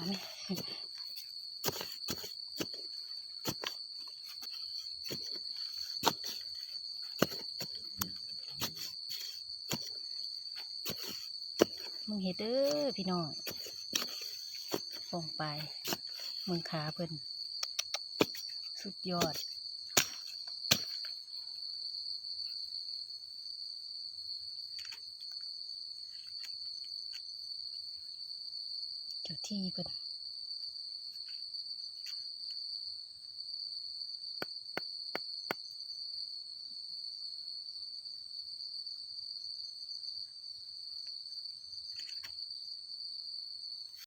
มึงเห็ดเด้อพี่น้องลงไปมึงขาเพิ่นสุดยอด เจ้าที่เพิ่น